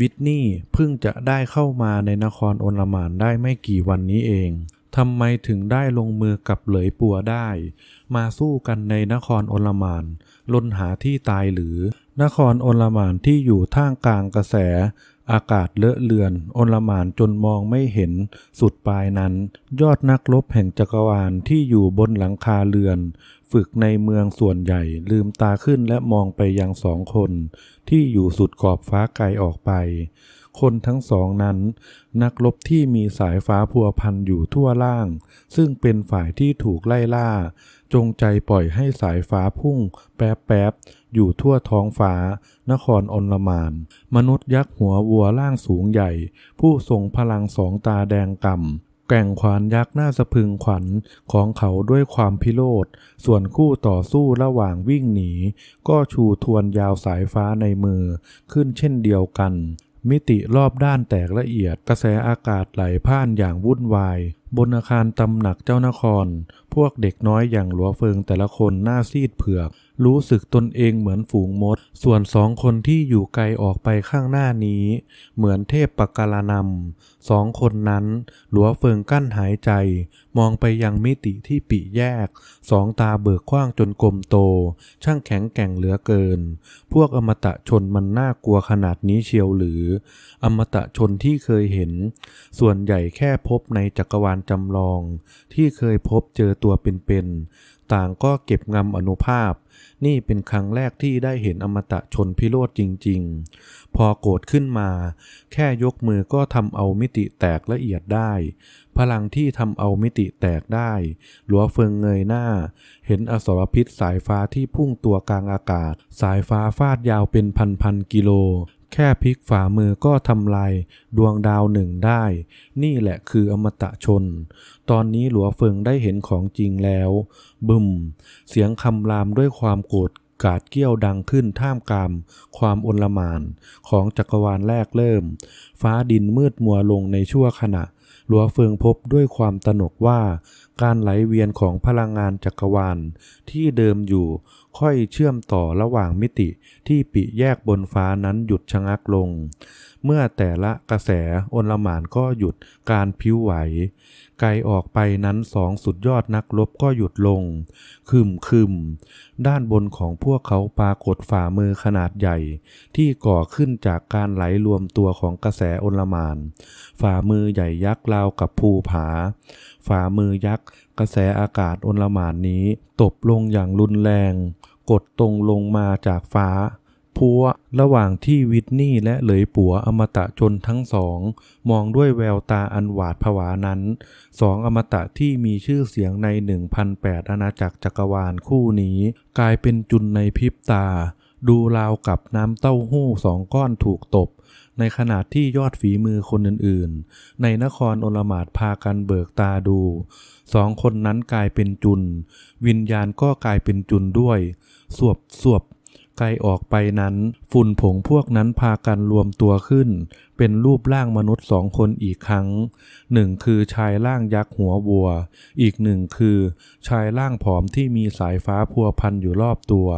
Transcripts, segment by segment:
วิทนี่เพิ่งจะได้เข้ามาในนครโอลมานได้ไม่กี่วันนี้เองทำไมถึงได้ลงมือกับเหลยปัวได้ มาสู้กันในนครโอลมานลนหาที่ตายหรือ นครโอลมานที่อยู่ท่ามกลางกระแส อากาศเลอะเลือนโอลมานจนมองไม่เห็นสุดปลายนั้น ยอดนักรบแห่งจักรวาลที่อยู่บนหลังคาเรือน ฝึกในเมืองส่วนใหญ่ลืมตาขึ้นและมองไปยังสองคน ที่อยู่สุดขอบฟ้าไกลออกไป คนทั้งสองนั้น นักรบที่มีสายฟ้าพัวพันอยู่ทั่วล่าง ซึ่งเป็นฝ่ายที่ถูกไล่ล่า จงใจปล่อยให้สายฟ้าพุ่ง แป๊บแป๊บๆอยู่ทั่วท้องฟ้า นครอนลมาน มนุษย์ยักษ์หัววัวล่างสูงใหญ่ ผู้ทรงพลังสองตาแดงก่ำ แก่งขวานยักษ์หน้าสะพึงขวัญของเขาด้วยความพิโรธ ส่วนคู่ต่อสู้ระหว่างวิ่งหนี ก็ชูทวนยาวสายฟ้าในมือ ขึ้นเช่นเดียวกัน มิติรอบด้านแตกละเอียด กระแสอากาศไหลพ่านอย่างวุ่นวาย บนอาคารตำหนักเจ้านคร พวกเด็กน้อยอย่างหลัวเฟิงแต่ละคนหน้าซีดเผือก รู้สึกตนเองเหมือนฝูงมด ส่วนสองคนที่อยู่ไกลออกไปข้างหน้านี้ เหมือนเทพปกาลานำสองคนนั้น หลัวเฟิงกั้นหายใจ มองไปยังมิติที่ปิแยก สองตาเบิกกว้างจนกลมโต ช่างแข็งแกร่งเหลือเกิน พวกอมตะชนมันน่ากลัวขนาดนี้เชียวหรือ อมตะชนที่เคยเห็น ส่วนใหญ่แค่พบในจักรวาลจำลอง ที่เคยพบเจอตัวเป็นๆ ต่างก็เก็บงำอนุภาพ นี่เป็นครั้งแรกที่ได้เห็นอมตะชนพิโรธจริง ๆ พอโกรธขึ้นมา แค่ยกมือก็ทำเอามิติแตกละเอียดได้ พลังที่ทำเอามิติแตกได้ หลัวเฟิงเงยหน้า เห็นอสรพิษสายฟ้าที่พุ่งตัวกลางอากาศ สายฟ้าฟาดยาวเป็นพันๆกิโล แค่พลิกฝ่ามือก็ทำลายดวงดาวหนึ่งได้ นี่แหละคืออมตะชน ตอนนี้หลัวเฟิงได้เห็นของจริงแล้ว บึม เสียงคำรามด้วยความโกรธกาดเกี้ยวดังขึ้นท่ามกลางความอนลมานของจักรวาลแรกเริ่ม ฟ้าดินมืดมัวลงในชั่วขณะ หลัวเฟิงพบด้วยความตระหนกว่าการไหลเวียนของพลังงานจักรวาลที่เดิมอยู่ ค่อยเชื่อมต่อระหว่างมิติที่ปิแยกบนฟ้านั้นหยุดชะงักลง เมื่อแต่ละกระแสอนลหมานก็หยุดการพิ้วไหว ไกลออกไปนั้นสองสุดยอดนักรบก็หยุดลงคึมคึมด้านบนของพวกเขาปรากฏฝ่ามือขนาดใหญ่ ที่ก่อขึ้นจากการไหลรวมตัวของกระแสอนลหมาน ฝ่ามือใหญ่ยักษ์ราวกับภูผา ฝ่ามือยักษ์ กระแสอากาศอนลหมานนี้ ตบลงอย่างรุนแรง กดตรงลงมาจากฟ้า พัวระหว่างที่วิทนี่และเหลยปัวอมตะชนทั้งสอง มองด้วยแววตาอันหวาดผวานั้น สองอมตะที่มีชื่อเสียงใน 1,008 อาณาจักรจักรวาลคู่นี้ กลายเป็นจุนในพริบตา ดูราวกับน้ำเต้าหู้สองก้อนถูกตบ ในขณะที่ยอดฝีมือคนอื่นๆ ในนครโอลมาดพากันเบิกตาดู สองคนนั้นกลายเป็นจุน วิญญาณก็กลายเป็นจุนด้วย สวบสวบ ไกลออกไปนั้น ฝุ่นผงพวกนั้นพากันรวมตัวขึ้น เป็นรูปร่างมนุษย์สองคนอีกครั้ง หนึ่งคือชายร่างยักษ์หัววัว อีกหนึ่งคือชายร่างผอมที่มีสายฟ้าพัวพันอยู่รอบตัว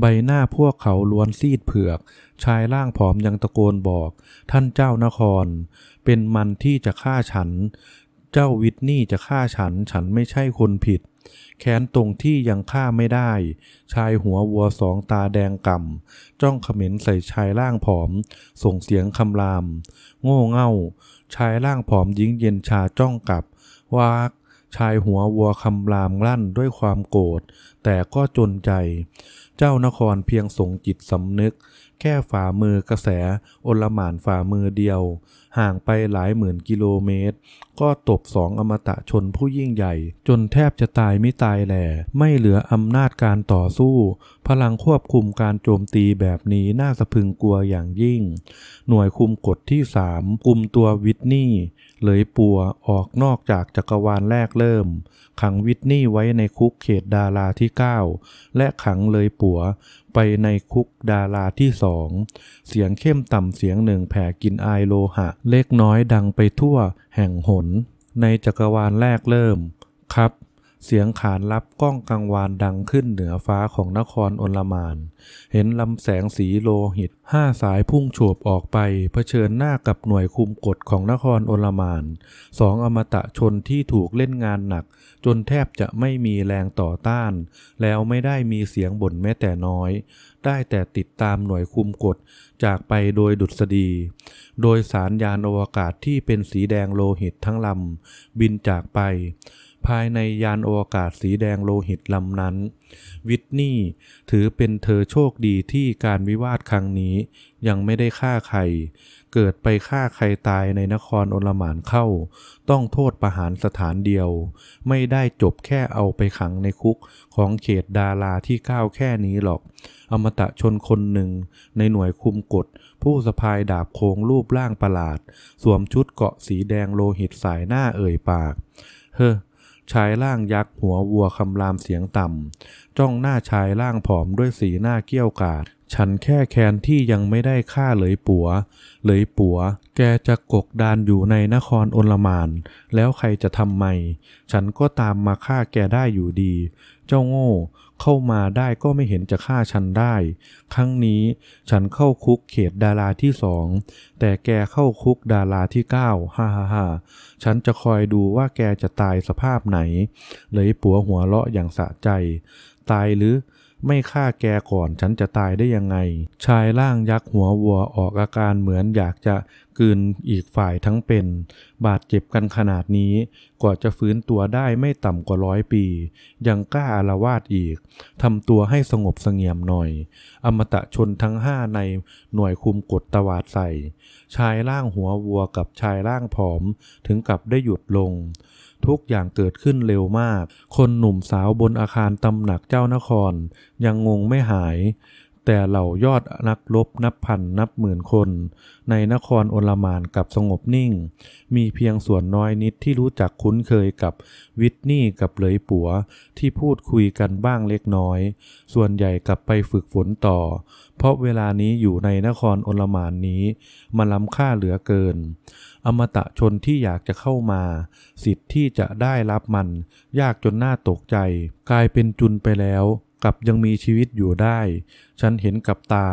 ใบหน้าพวกเขาล้วนซีดเผือก ชายร่างผอมยังตะโกนบอก ท่านเจ้านคร เป็นมันที่จะฆ่าฉัน เจ้าวิทนี่จะฆ่าฉัน ฉันไม่ใช่คนผิด แค้นตรงที่ยังฆ่าไม่ได้ ชายหัววัวสองตาแดงก่ำ จ้องเขม็นใส่ชายร่างผอม ส่งเสียงคำราม โง่เง่า ชายร่างผอมยิ้งเย็นชาจ้องกลับ วากชายหัววัวคำรามลั่นด้วยความโกรธ แต่ก็จนใจ เจ้านครเพียงสงจิตสำนึก แค่ฝ่ามือกระแสโอลหมานฝ่ามือเดียว ห่างไปหลายหมื่นกิโลเมตร ก็ตบสองอมตะชนผู้ยิ่งใหญ่ จนแทบจะตายไม่ตายแหล่ไม่เหลืออำนาจการต่อสู้ พลังควบคุมการโจมตีแบบนี้น่าสะพึงกลัวอย่างยิ่ง หน่วยคุมกฎที่สามกุมตัววิทนี่ เลยปัวออกนอกจากจักรวาลแรกเริ่ม ขังวิทนี่ไว้ในคุกเขตดาราที่ 9 และขังเลยปัวไปในคุกดาราที่สองเสียงเข้มต่ำเสียงหนึ่งแผ่กินอายโลหะ เล็กน้อยดังไปทั่วแห่งหน ในจักรวาลแรกเริ่ม ครับ เสียงขานรับก้องกังวานดังขึ้นเหนือฟ้าของนครอลมาน เห็นลำแสงสีโลหิตห้าสายพุ่งโฉบออกไป เผชิญหน้ากับหน่วยคุมกฎของนครอลมาน สองอมตะชนที่ถูกเล่นงานหนัก จนแทบจะไม่มีแรงต่อต้าน แล้วไม่ได้มีเสียงบ่นแม้แต่น้อย ได้แต่ติดตามหน่วยคุมกฎจากไปโดยดุษฎี โดยสารยานอวกาศที่เป็นสีแดงโลหิตทั้งลำบินจากไป ภายในยานอวกาศสีแดงโลหิตลำนั้น วิทนี่ถือเป็นเธอโชคดีที่การวิวาทครั้งนี้ ยังไม่ได้ฆ่าใคร เกิดไปฆ่าใครตายในนครอลหมานเข้า ต้องโทษประหารสถานเดียว ไม่ได้จบแค่เอาไปขังในคุกของเขตดาราที่ก้าวแค่นี้หรอก อมตะชนคนหนึ่ง ในหน่วยคุมกฎ ผู้สะพายดาบโค้งรูปร่างประหลาด สวมชุดเกาะสีแดงโลหิตสายหน้าเอ่ยปาก เฮ้อ ชายร่างยักษ์หัววัวคำรามเสียงต่ำ จ้องหน้าชายร่างผอมด้วยสีหน้าเกี้ยวกาด ฉันแค่แค้นที่ยังไม่ได้ฆ่าเหลยปัวเหลยปัว แกจะกกดานอยู่ในนครอนลมาน แล้วใครจะทำไม ฉันก็ตามมาฆ่าแกได้อยู่ดี เจ้าโง่ เข้ามาได้ก็ไม่เห็นจะฆ่าฉันได้ ครั้งนี้ฉันเข้าคุกเขตดาราที่สองแต่แกเข้าคุกดาราที่เก้าฮ่าฮ่าฮ่าฉันจะคอยดูว่าแกจะตายสภาพไหน เลยปัวหัวเลาะอย่างสะใจ ตายหรือ ไม่ฆ่าแกก่อนฉันจะตายได้ยังไง ชายร่างยักษ์หัววัวออกอาการเหมือนอยากจะกืนอีกฝ่ายทั้งเป็น บาดเจ็บกันขนาดนี้กว่าจะฟื้นตัวได้ไม่ต่ำกว่าร้อยปี ยังกล้าอารวาสอีกทำตัวให้สงบเสงี่ยมหน่อย อมตะชนทั้งห้าในหน่วยคุมกฎตวาดใส่ ชายร่างหัววัวกับชายร่างผอมถึงกับได้หยุดลง ทุกอย่างเกิดขึ้นเร็วมาก คนหนุ่มสาวบนอาคารตำหนักเจ้านคร ยังงงไม่หาย แต่เหล่ายอดนักรบนับพันนับหมื่นคน ในนครโอลมานกับสงบนิ่ง มีเพียงส่วนน้อยนิดที่รู้จักคุ้นเคยกับวิทนี่กับเหลยปัวที่พูดคุยกันบ้างเล็กน้อย ส่วนใหญ่กลับไปฝึกฝนต่อ เพราะเวลานี้อยู่ในนครโอลมานนี้มันล้ำค่าเหลือเกิน อมตะชนที่อยากจะเข้ามา สิทธิ์ที่จะได้รับมัน ยากจนน่าตกใจ กลายเป็นจุนไปแล้วกลับยังมีชีวิตอยู่ได้ ฉันเห็นกับตา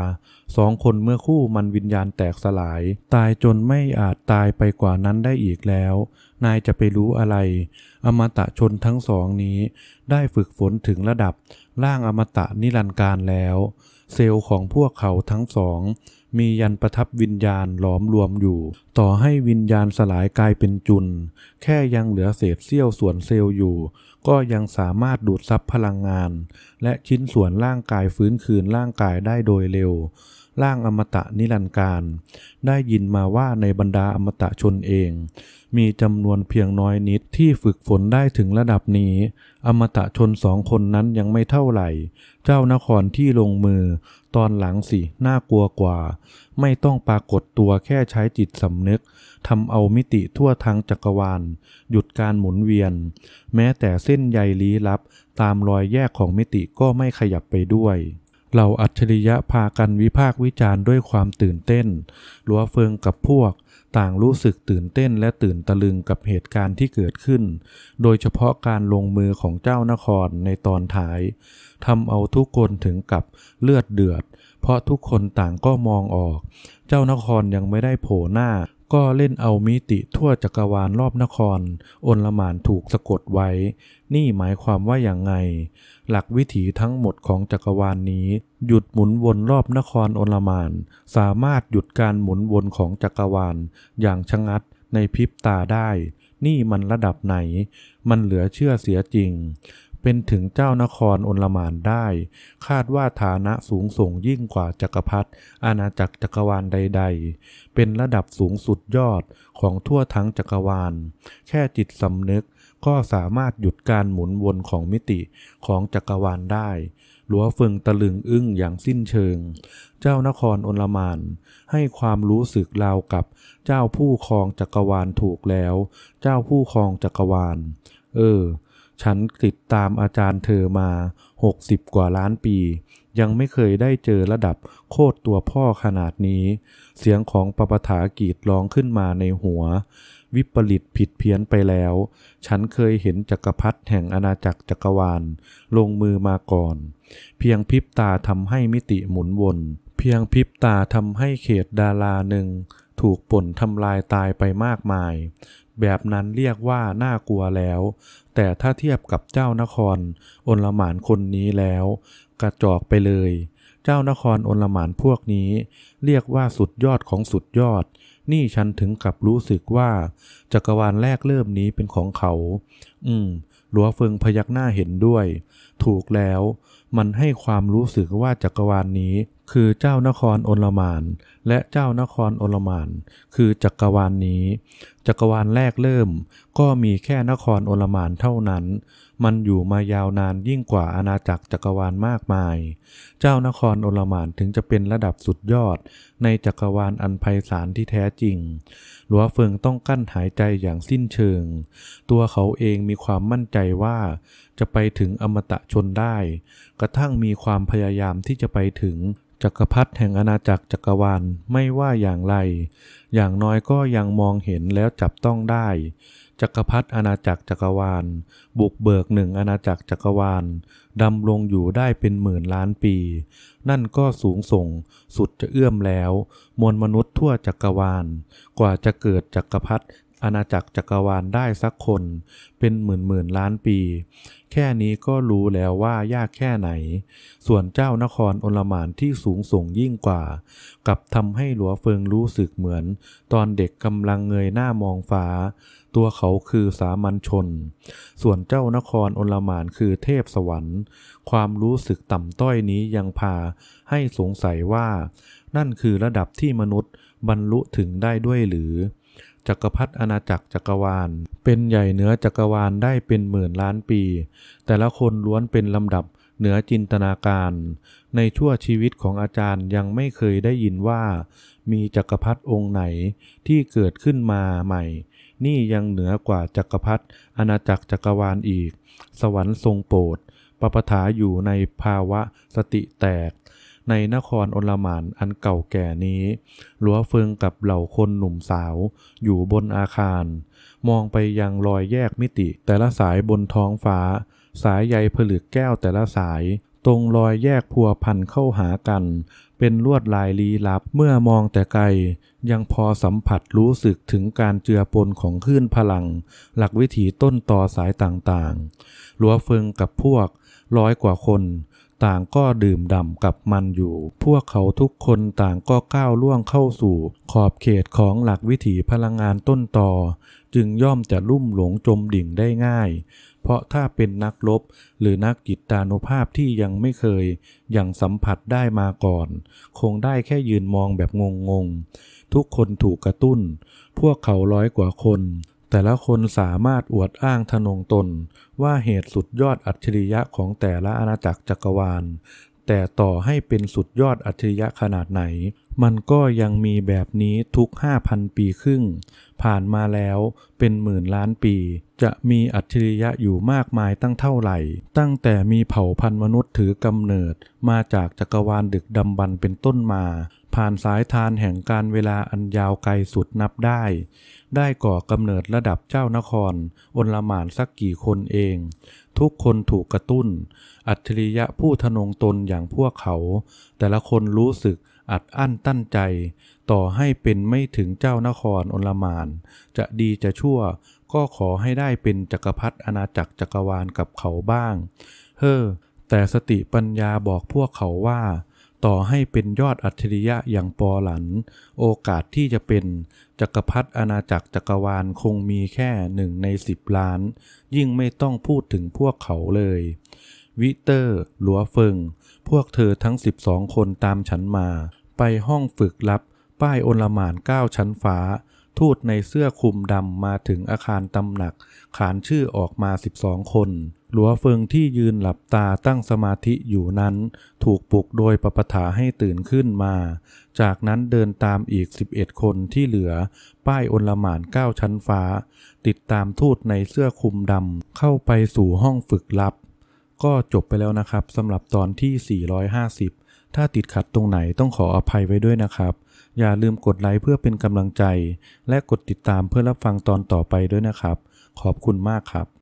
สองคนเมื่อคู่มันวิญญาณแตกสลาย ตายจนไม่อาจตายไปกว่านั้นได้อีกแล้ว นายจะไปรู้อะไร อมตะชนทั้งสองนี้ ได้ฝึกฝนถึงระดับ ร่างอมตะนิรันดร์การแล้ว เซลล์ของพวกเขาทั้งสอง มียันประทับวิญญาณหลอมรวมอยู่ ต่อให้วิญญาณสลายกลายเป็นจุน แค่ยังเหลือเศษเสี้ยวส่วนเซลล์อยู่ ก็ยังสามารถดูดซับพลังงาน และชิ้นส่วนร่างกายฟื้นคืนร่างกายได้โดยเร็ว ร่างอมตะนิรันดร์การ ได้ยินมาว่าในบรรดาอมตะชนเอง มีจำนวนเพียงน้อยนิดที่ฝึกฝนได้ถึงระดับนี้ อมตะชนสองคนนั้นยังไม่เท่าไหร่ เจ้านครที่ลงมือ ตอนหลังสิน่ากลัวกว่า ไม่ต้องปรากฏตัวแค่ใช้จิตสำนึกทำเอามิติทั่วทั้งจักรวาล หยุดการหมุนเวียน แม้แต่เส้นใยลี้ลับ ตามรอยแยกของมิติก็ไม่ขยับไปด้วย เหล่าอัจฉริยะพากันวิพากษ์วิจารณ์ด้วยความตื่นเต้นลัวเฟิงกับพวก ต่างรู้สึกตื่นเต้นและตื่นตะลึงกับเหตุการณ์ที่เกิดขึ้น โดยเฉพาะการลงมือของเจ้านครในตอนท้ายทำเอาทุกคนถึงกับเลือดเดือด เพราะทุกคนต่างก็มองออก เจ้านครยังไม่ได้โผล่หน้า ก็เล่นเอามิติทั่วจักรวาลรอบนครอนละหมานถูกสะกดไว้ นี่หมายความว่าอย่างไง หลักวิถีทั้งหมดของจักรวาลนนี้ หยุดหมุนวนรอบนครอนละหมาน สามารถหยุดการหมุนวนของจักรวาล อย่างชะงัดในพริบตาได้ นี่มันระดับไหน มันเหลือเชื่อเสียจริง เป็นถึงเจ้านครอนลมานได้ คาดว่าฐานะสูงส่งยิ่งกว่าจักรพรรดิอาณาจักรจักรวาลใด ๆ เป็นระดับสูงสุดยอดของทั่วทั้งจักรวาล แค่จิตสำนึกก็สามารถหยุดการหมุนวนของมิติของจักรวาลได้ หลัวเฟิงตะลึงอึ้งอย่างสิ้นเชิง เจ้านครอนลมาน ให้ความรู้สึกราวกับเจ้าผู้ครองจักรวาลถูกแล้ว เจ้าผู้ครองจักรวาล เออ ฉันติดตามอาจารย์เธอมาหกสิบกว่าล้านปี ยังไม่เคยได้เจอระดับโคตรตัวพ่อขนาดนี้ เสียงของปปถากีดร้องขึ้นมาในหัว วิปริตผิดเพี้ยนไปแล้ว ฉันเคยเห็นจักรพรรดิแห่งอาณาจักรจักรวาล ลงมือมาก่อน เพียงพริบตาทำให้มิติหมุนวน เพียงพริบตาทำให้เขตดาราหนึ่ง ถูกป่นทำลายตายไปมากมาย แบบนั้นเรียกว่าน่ากลัวแล้ว แต่ถ้าเทียบกับเจ้านครอนลหมานคนนี้แล้ว กระจอกไปเลย เจ้านครอนลหมานพวกนี้ เรียกว่าสุดยอดของสุดยอด นี่ฉันถึงกับรู้สึกว่า จักรวาลแรกเริ่มนี้เป็นของเขา อืมหลัวเฟิงพยักหน้าเห็นด้วย ถูกแล้ว มันให้ความรู้สึกว่าจักรวาลนี้ คือเจ้านครอลมาน และเจ้านครอลมาน คือจักรวาลนี้ จักรวาลแรกเริ่ม ก็มีแค่นครอลมานเท่านั้น มันอยู่มายาวนานยิ่งกว่าอาณาจักรจักรวาลมากมาย เจ้านครอลมานถึงจะเป็นระดับสุดยอด ในจักรวาลอันไพศาลที่แท้จริง หลัวเฟิงต้องกั้นหายใจอย่างสิ้นเชิง ตัวเขาเองมีความมั่นใจว่าจะไปถึงอมตะชนได้ กระทั่งมีความพยายามที่จะไปถึงจักรพรรดิแห่งอาณาจักรจักรวาลไม่ว่าอย่างไร อย่างน้อยก็ยังมองเห็นแล้วจับต้องได้ จักรพรรดิอาณาจักรจักรวาล บุกเบิกหนึ่งอาณาจักรจักรวาลดำรงอยู่ได้เป็นหมื่นล้านปี นั่นก็สูงส่ง สุดจะเอื้อมแล้ว มวลมนุษย์ทั่วจักรวาล กว่าจะเกิดจักรพรรดิ อาณาจักรจักรวาลได้สักคนเป็นหมื่นหมื่นล้านปี แค่นี้ก็รู้แล้วว่ายากแค่ไหน ส่วนเจ้านครอลหมานที่สูงส่งยิ่งกว่า กับทำให้หลัวเฟิงรู้สึกเหมือน ตอนเด็กกำลังเงยหน้ามองฟ้า ตัวเขาคือสามัญชน ส่วนเจ้านครอลหมานคือเทพสวรรค์ ความรู้สึกต่ำต้อยนี้ยังพาให้สงสัยว่า นั่นคือระดับที่มนุษย์บรรลุถึงได้ด้วยหรือ จักรพรรดิอาณาจักรจักรวาล เป็นใหญ่เหนือจักรวาลได้เป็นหมื่นล้านปี แต่ละคนล้วนเป็นลำดับเหนือจินตนาการ ในชั่วชีวิตของอาจารย์ยังไม่เคยได้ยินว่า มีจักรพรรดิองค์ไหนที่เกิดขึ้นมาใหม่ นี่ยังเหนือกว่าจักรพรรดิอาณาจักรจักรวาลอีก สวรรค์ทรงโปรดปปถาอยู่ในภาวะสติแตก ในนครอลหมานอันเก่าแก่นี้หลัวเฟิงกับเหล่าคนหนุ่มสาวอยู่บนอาคาร มองไปยังรอยแยกมิติแต่ละสายบนท้องฟ้า สายใยผลึกแก้วแต่ละสาย ตรงรอยแยกพัวพันเข้าหากัน เป็นลวดลายลี้ลับเมื่อมองแต่ไกล ยังพอสัมผัสรู้สึกถึงการเจือปนของคลื่นพลัง หลักวิถีต้นต่อสายต่างๆหลัวเฟิงกับพวกร้อยกว่าคน ต่างก็ดื่มด่ำกับมันอยู่ พวกเขาทุกคนต่างก็ก้าวล่วงเข้าสู่ ขอบเขตของหลักวิถีพลังงานต้นต่อ จึงย่อมจะลุ่มหลงจมดิ่งได้ง่าย เพราะถ้าเป็นนักรบหรือนักจิตานุภาพที่ยังไม่เคยย่างสัมผัสได้มาก่อน คงได้แค่ยืนมองแบบงงๆ ทุกคนถูกกระตุ้น พวกเขาร้อยกว่าคน แต่ละคนสามารถอวดอ้างทะนงตน ว่าเหตุสุดยอดอัจฉริยะของแต่ละอาณาจักรจักรวาล แต่ต่อให้เป็นสุดยอดอัจฉริยะขนาดไหน มันก็ยังมีแบบนี้ทุก 5,000 ปีครึ่ง ผ่านมาแล้วเป็นหมื่นล้านปี จะมีอัจฉริยะอยู่มากมายตั้งเท่าไหร่ ตั้งแต่มีเผ่าพันธุ์มนุษย์ถือกำเนิดมาจากจักรวาลดึกดำบรรเป็นต้นมา ผ่านสายทานแห่งการเวลาอันยาวไกลสุดนับได้ ได้ก่อกำเนิดระดับเจ้านครอนลหมานสักกี่คนเอง ทุกคนถูกกระตุ้น อัจฉริยะผู้ทะนงตนอย่างพวกเขา แต่ละคนรู้สึกอัดอั้นตั้นใจ ต่อให้เป็นไม่ถึงเจ้านครอนลหมาน จะดีจะชั่ว ก็ขอให้ได้เป็นจักรพรรดิอาณาจักรจักรวาลกับเขาบ้าง เฮ้อแต่สติปัญญาบอกพวกเขาว่า ต่อให้เป็นยอดอัจฉริยะอย่างปอหลัน โอกาสที่จะเป็นจักรพรรดิอาณาจักรจักรวาลคงมีแค่หนึ่งในสิบล้าน ยิ่งไม่ต้องพูดถึงพวกเขาเลย วิเตอร์ หลัวเฟิง พวกเธอทั้งสิบสองคนตามฉันมา ไปห้องฝึกลับ ป้ายอนลมานเก้าชั้นฟ้า ทูตในเสื้อคลุมดำมาถึงอาคารตำหนัก ขานชื่อออกมา12คน หลัวเฟิงที่ยืนหลับตาตั้งสมาธิอยู่นั้น ถูกปลุกโดยปปถาให้ตื่นขึ้นมา จากนั้นเดินตามอีก11คนที่เหลือ ป้ายอนลหมานก้าชั้นฟ้า ติดตามทูตในเสื้อคลุมดำเข้าไปสู่ห้องฝึกลับ ก็จบไปแล้วนะครับสำหรับตอนที่ 450 ถ้าติดขัดตรงไหนต้องขออภัยไว้ด้วยนะครับ อย่าลืมกดไลค์เพื่อเป็นกำลังใจ และกดติดตามเพื่อรับฟังตอนต่อไปด้วยนะครับ ขอบคุณมากครับ